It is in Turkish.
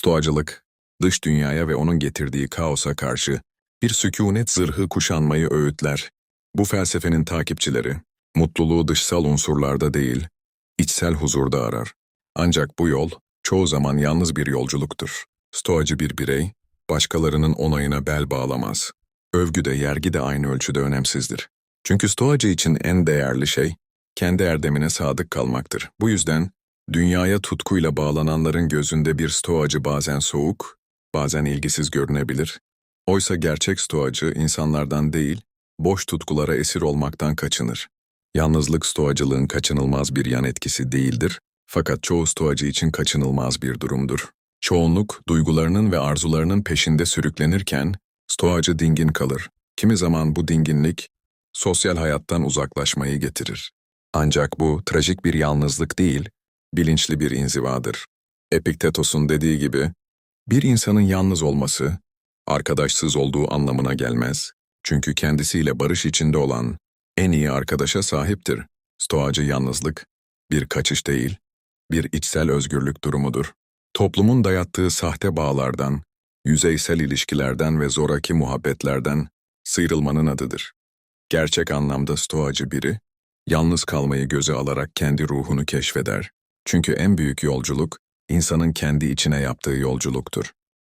Stoacılık, dış dünyaya ve onun getirdiği kaosa karşı bir sükunet zırhı kuşanmayı öğütler. Bu felsefenin takipçileri, mutluluğu dışsal unsurlarda değil, içsel huzurda arar. Ancak bu yol, çoğu zaman yalnız bir yolculuktur. Stoacı bir birey, başkalarının onayına bel bağlamaz. Övgü de yergi de aynı ölçüde önemsizdir. Çünkü Stoacı için en değerli şey, kendi erdemine sadık kalmaktır. Bu yüzden, dünyaya tutkuyla bağlananların gözünde bir Stoacı bazen soğuk, bazen ilgisiz görünebilir. Oysa gerçek Stoacı insanlardan değil, boş tutkulara esir olmaktan kaçınır. Yalnızlık Stoacılığın kaçınılmaz bir yan etkisi değildir, fakat çoğu Stoacı için kaçınılmaz bir durumdur. Çoğunluk, duygularının ve arzularının peşinde sürüklenirken, Stoacı dingin kalır. Kimi zaman bu dinginlik, sosyal hayattan uzaklaşmayı getirir. Ancak bu, trajik bir yalnızlık değil, bilinçli bir inzivadır. Epiktetos'un dediği gibi, bir insanın yalnız olması, arkadaşsız olduğu anlamına gelmez. Çünkü kendisiyle barış içinde olan en iyi arkadaşa sahiptir. Stoacı yalnızlık, bir kaçış değil, bir içsel özgürlük durumudur. Toplumun dayattığı sahte bağlardan, yüzeysel ilişkilerden ve zoraki muhabbetlerden sıyrılmanın adıdır. Gerçek anlamda stoacı biri, yalnız kalmayı göze alarak kendi ruhunu keşfeder. Çünkü en büyük yolculuk, insanın kendi içine yaptığı yolculuktur.